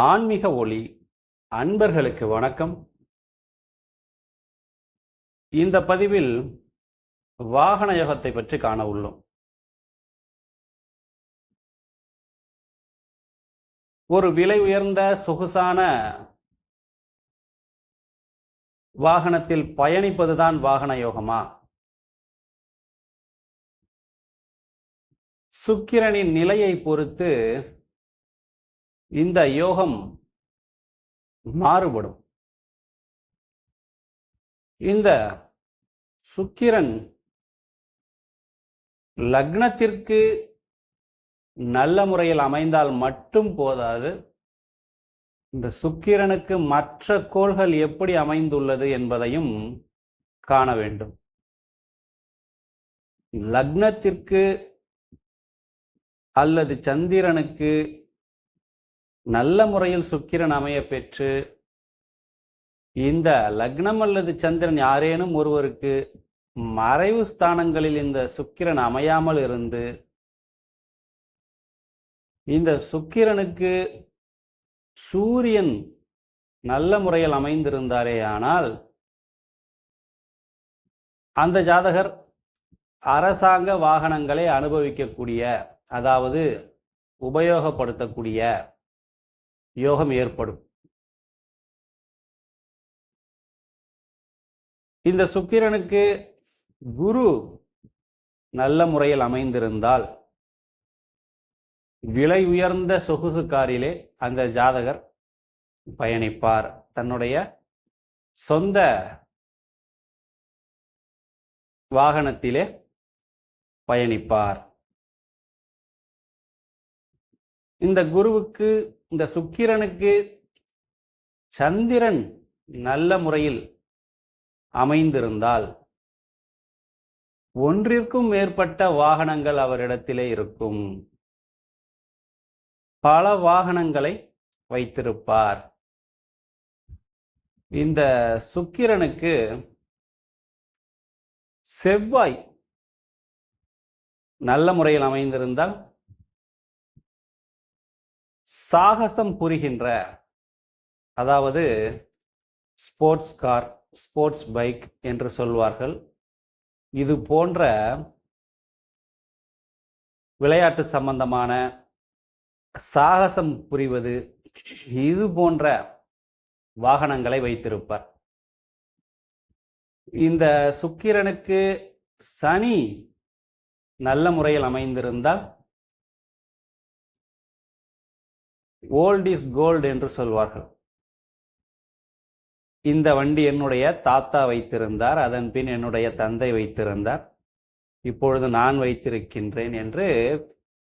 ஆன்மீக ஒளி அன்பர்களுக்கு வணக்கம். இந்த பதிவில் வாகன யோகத்தை பற்றி காண உள்ளோம். ஒரு விலை உயர்ந்த சொகுசான வாகனத்தில் பயணிப்பதுதான் வாகன யோகமா? சுக்கிரனின் நிலையை பொறுத்து இந்த யோகம் மாறுபடும். இந்த சுக்கிரன் லக்னத்திற்கு நல்ல முறையில் அமைந்தால் மட்டும் போதாது. இந்த சுக்கிரனுக்கு மற்ற கோள்கள் எப்படி அமைந்துள்ளது என்பதையும் காண வேண்டும். லக்னத்திற்கு அல்லது சந்திரனுக்கு நல்ல முறையில் சுக்கிரன் அமைய பெற்று இந்த லக்னம் அல்லது சந்திரன் யாரேனும் ஒருவருக்கு மறைவு ஸ்தானங்களில் இந்த சுக்கிரன் அமையாமல் இருந்து இந்த சுக்கிரனுக்கு சூரியன் நல்ல முறையில் அமைந்திருந்தாரே ஆனால் அந்த ஜாதகர் அரசாங்க வாகனங்களை அனுபவிக்கக்கூடிய அதாவது உபயோகப்படுத்தக்கூடிய யோகம் ஏற்படும். இந்த சுக்கிரனுக்கு குரு நல்ல முறையில் அமைந்திருந்தால் விலை உயர்ந்த சொகுசு காரிலே அந்த ஜாதகர் பயணிப்பார். தன்னுடைய சொந்த வாகனத்திலே பயணிப்பார். இந்த குருவுக்கு இந்த சுக்கிரனுக்கு சந்திரன் நல்ல முறையில் அமைந்திருந்தால் ஒன்றிற்கும் மேற்பட்ட வாகனங்கள் அவரிடத்திலே இருக்கும். பல வாகனங்களை வைத்திருப்பார். இந்த சுக்கிரனுக்கு செவ்வாய் நல்ல முறையில் அமைந்திருந்தால் சாகசம் புரிகின்ற அதாவது ஸ்போர்ட்ஸ் கார் ஸ்போர்ட்ஸ் பைக் என்று சொல்வார்கள். இது போன்ற விளையாட்டு சம்பந்தமான சாகசம் புரிவது இது போன்ற வாகனங்களை வைத்திருப்பார். இந்த சுக்கிரனுக்கு சனி நல்ல முறையில் அமைந்திருந்தால் ஓல்ட் இஸ் கோல்டு என்று சொல்வார்கள். இந்த வண்டி என்னுடைய தாத்தா வைத்திருந்தார் அதன் பின் என்னுடைய தந்தை வைத்திருந்தார். இப்பொழுது நான் வைத்திருக்கின்றேன் என்று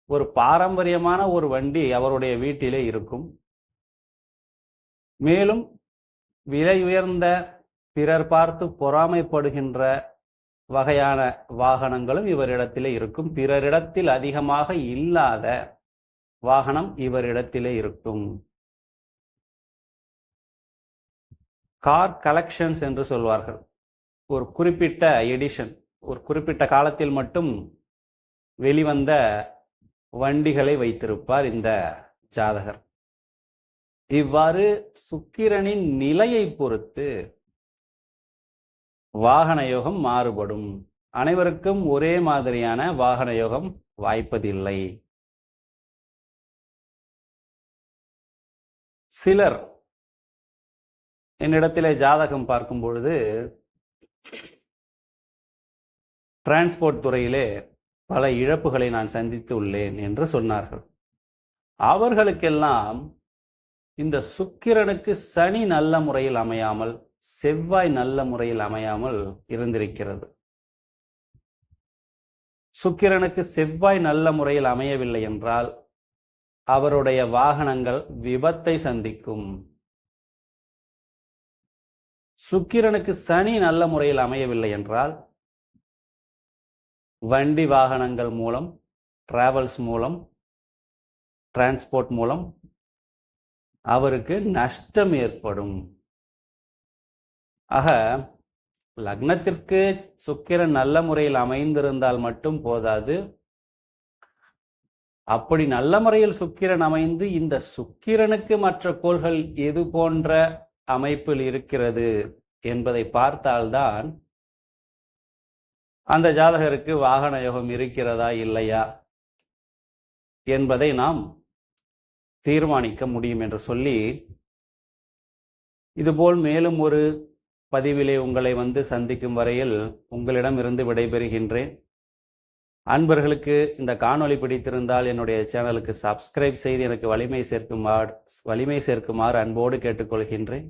ஒரு பாரம்பரியமான ஒரு வண்டி அவருடைய வீட்டிலே இருக்கும். மேலும் விலை உயர்ந்த பிறர் பார்த்து பொறாமைப்படுகின்ற வகையான வாகனங்களும் இவரிடத்திலே இருக்கும். பிறரிடத்தில் அதிகமாக இல்லாத வாகனம் இவரிடத்திலே இருக்கும். கார் கலெக்ஷன்ஸ் என்று சொல்வார்கள். ஒரு குறிப்பிட்ட எடிஷன் ஒரு குறிப்பிட்ட காலத்தில் மட்டும் வெளிவந்த வண்டிகளை வைத்திருப்பார் இந்த ஜாதகர். இவ்வாறு சுக்கிரனின் நிலையை பொறுத்து வாகன யோகம் மாறுபடும். அனைவருக்கும் ஒரே மாதிரியான வாகன யோகம் வாய்ப்பதில்லை. சிலர் என்னிடத்திலே ஜாதகம் பார்க்கும் பொழுது டிரான்ஸ்போர்ட் துறையிலே பல இழப்புகளை நான் சந்தித்து உள்ளேன் என்று சொன்னார்கள். அவர்களுக்கெல்லாம் இந்த சுக்கிரனுக்கு சனி நல்ல முறையில் அமையாமல் செவ்வாய் நல்ல முறையில் அமையாமல் இருந்திருக்கிறது. சுக்கிரனுக்கு செவ்வாய் நல்ல முறையில் அமையவில்லை என்றால் அவருடைய வாகனங்கள் விபத்தை சந்திக்கும். சுக்கிரனுக்கு சனி நல்ல முறையில் அமையவில்லை என்றால் வண்டி வாகனங்கள் மூலம் டிராவல்ஸ் மூலம் டிரான்ஸ்போர்ட் மூலம் அவருக்கு நஷ்டம் ஏற்படும். ஆக லக்னத்திற்கு சுக்கிரன் நல்ல முறையில் அமைந்திருந்தால் மட்டும் போதாது அப்படி நல்ல முறையில் சுக்கிரன் அமைந்து இந்த சுக்கிரனுக்கு மற்ற கோள்கள் எது போன்ற அமைப்பில் இருக்கிறது என்பதை பார்த்தால்தான் அந்த ஜாதகருக்கு வாகன யோகம் இருக்கிறதா இல்லையா என்பதை நாம் தீர்மானிக்க முடியும் என்று சொல்லி இதுபோல் மேலும் ஒரு பதிவிலே உங்களை வந்து சந்திக்கும் வரையில் உங்களிடம் இருந்து விடைபெறுகின்றேன். அன்பர்களுக்கு இந்த காணொளி பிடித்திருந்தால் என்னுடைய சேனலுக்கு சப்ஸ்கிரைப் செய்து எனக்கு வலிமை சேர்க்குமாறு வலிமை சேர்க்குமாறு அன்போடு கேட்டுக்கொள்கின்றேன்.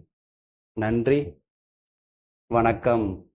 நன்றி. வணக்கம்.